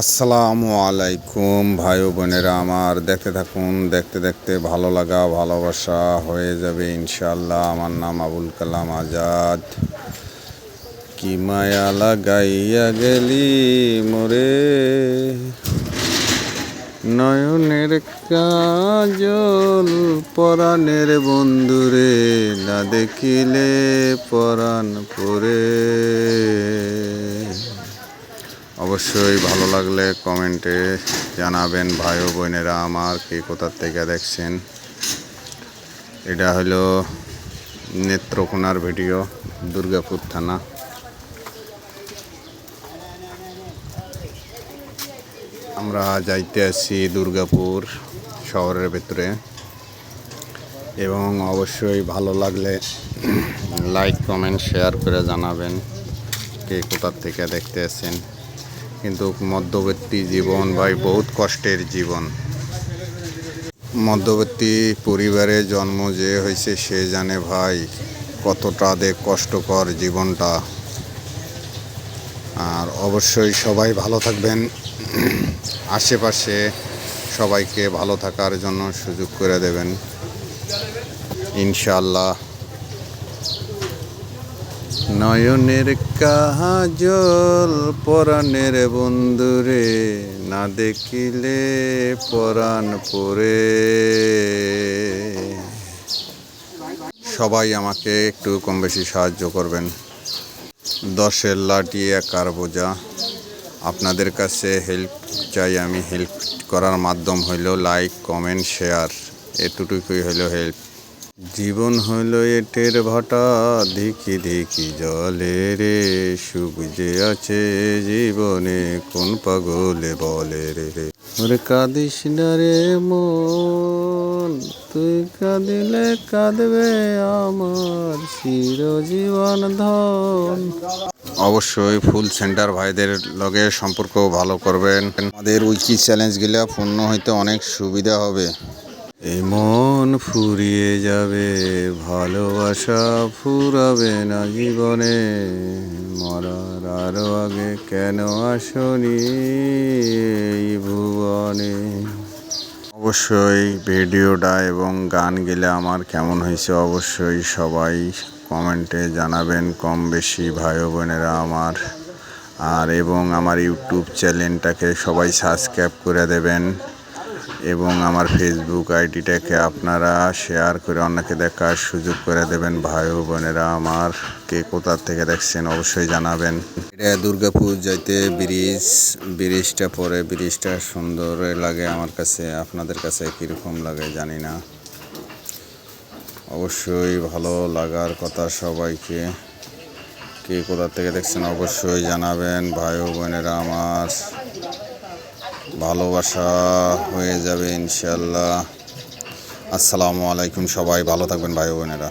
আসসালামু আলাইকুম, ভাই বোনেরা আমার। দেখতে থাকুন, দেখতে দেখতে ভালো লাগা, ভালোবাসা হয়ে যাবে ইনশাল্লাহ আমার নাম আবুল কালাম আজাদ। কি মায়া লাগাইয়া গেলি মোরে? নয়নের কাজল পরাণের বন্ধুরে না দেখিলে পরাণ পরে। অবশ্যই ভালো লাগলে কমেন্টে জানাবেন ভাই ও বোনেরা আমার কে কোথার থেকে দেখছেন। এটা হলো নেত্রকোনার ভিডিও, দুর্গাপুর থানা। আমরা যাইতে আছি দুর্গাপুর শহরের ভেতরে। এবং অবশ্যই ভালো লাগলে লাইক কমেন্ট শেয়ার করে জানাবেন কে কোথার থেকে দেখতে আছেন কিন্তু মধ্যবর্তী জীবন ভাই বহুত কষ্টের জীবন। মধ্যবর্তী পরিবারে জন্ম যে হয়েছে, সে জানে ভাই কতটা দে কষ্টকর জীবনটা। আর অবশ্যই সবাই ভালো থাকবেন। আশেপাশে সবাইকে ভালো থাকার জন্য সুযোগ করে দেবেন। ইনশাল্লাহ নয়নের কাজল পরাণের বন্ধুরে, না দেখিলে পরাণ পরে। সবাই আমাকে একটু কম বেশি সাহায্য করবেন। দশের লাঠি, একার বোঝা। আপনাদের কাছে হেল্প চাই, আমি হেল্প করার মাধ্যম হইল লাইক, কমেন্ট, শেয়ার। এতটুকুই হইল হেল্প। জীবন হইল এটের ভাটা ধিকি ধিকি জলে রে সুখ যে আছে জীবনে কোন পাগলে বলে রে রে। ওরে কাঁদিস না রে মন তুই কাঁদিলে কাঁদবে আমার চিরজীবন ধন। অবশ্যই ফুল সেন্টার ভাইদের লগে সম্পর্ক ভালো করবেন। আমাদের উইকি চ্যালেঞ্জগুলো পূর্ণ হইতে অনেক সুবিধা হবে। এই ফুরিয়ে যাবে, ভালোবাসা ফুরাবে না জীবনে। মরার আরও আগে কেন আসনি ভুবনে? অবশ্যই ভিডিওটা এবং গান গেলে আমার কেমন হয়েছে অবশ্যই সবাই কমেন্টে জানাবেন, কম বেশি ভাই বোনেরা আমার। আর এবং আমার ইউটিউব চ্যানেলটাকে সবাই সাবস্ক্রাইব করে দেবেন। এবং আমার ফেসবুক আইডিটাকে আপনারা শেয়ার করে অন্যকে দেখার সুযোগ করে দেবেন। ভাই ও বোনেরা, আমার কে কোথা থেকে দেখছেন অবশ্যই জানাবেন। এটা দুর্গাপুর যাইতে ব্রিজ, ব্রিজটা পরে ব্রিজটা সুন্দর লাগে আমার কাছে, আপনাদের কাছে কীরকম লাগে জানি না। অবশ্যই ভালো লাগার কথা সবাইকে। কে কোথা থেকে দেখছেন অবশ্যই জানাবেন। ভাই ও বোনেরা, আমার ভালোবাসা হয়ে যাবে ইনশাল্লাহ আসসালামু আলাইকুম সবাই ভালো থাকবেন ভাই বোনেরা।